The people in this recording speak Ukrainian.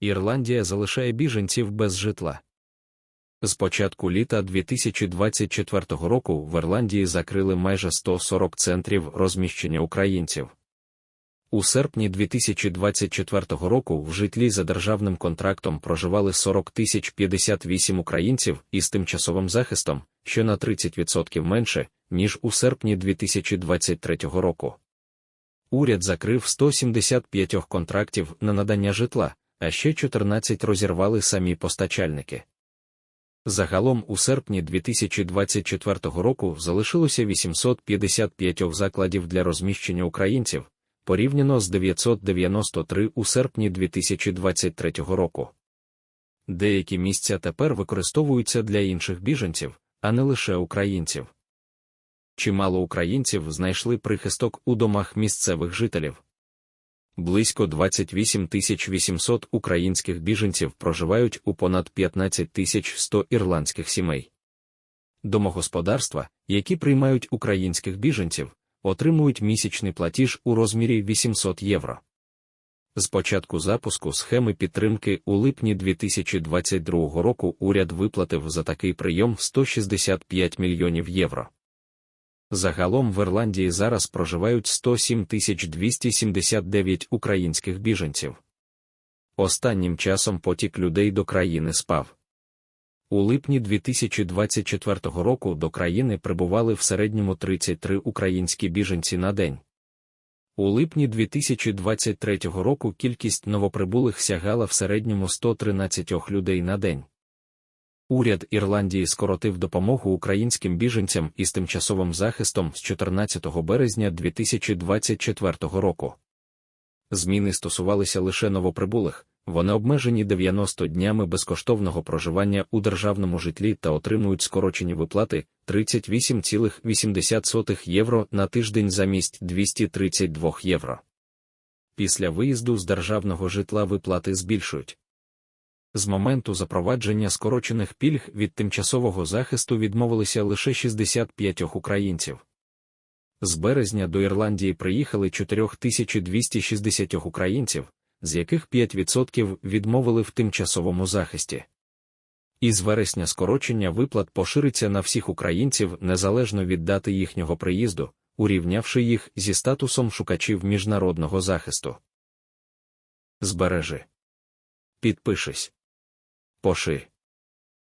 Ірландія залишає біженців без житла. З початку літа 2024 року в Ірландії закрили майже 140 центрів розміщення українців. У серпні 2024 року в житлі за державним контрактом проживали 40 тисяч 58 українців із тимчасовим захистом, що на 30% менше, ніж у серпні 2023 року. Уряд закрив 175 контрактів на надання житла, а ще 14 розірвали самі постачальники. Загалом у серпні 2024 року залишилося 855 закладів для розміщення українців, порівняно з 993 у серпні 2023 року. Деякі місця тепер використовуються для інших біженців, а не лише українців. Чимало українців знайшли прихисток у домах місцевих жителів. Близько 28 800 українських біженців проживають у понад 15 100 ірландських сімей. Домогосподарства, які приймають українських біженців, отримують місячний платіж у розмірі 800 євро. З початку запуску схеми підтримки у липні 2022 року уряд виплатив за такий прийом 165 мільйонів євро. Загалом в Ірландії зараз проживають 107 279 українських біженців. Останнім часом потік людей до країни спав. У липні 2024 року до країни прибували в середньому 33 українські біженці на день. У липні 2023 року кількість новоприбулих сягала в середньому 113 людей на день. Уряд Ірландії скоротив допомогу українським біженцям із тимчасовим захистом з 14 березня 2024 року. Зміни стосувалися лише новоприбулих, вони обмежені 90 днями безкоштовного проживання у державному житлі та отримують скорочені виплати 38,80 євро на тиждень замість 232 євро. Після виїзду з державного житла виплати збільшують. З моменту запровадження скорочених пільг від тимчасового захисту відмовилися лише 65 українців. З березня до Ірландії приїхали 4260 українців, з яких 5% відмовили в тимчасовому захисті. Із вересня скорочення виплат пошириться на всіх українців незалежно від дати їхнього приїзду, урівнявши їх зі статусом шукачів міжнародного захисту. Збережи. Підпишись. Поши.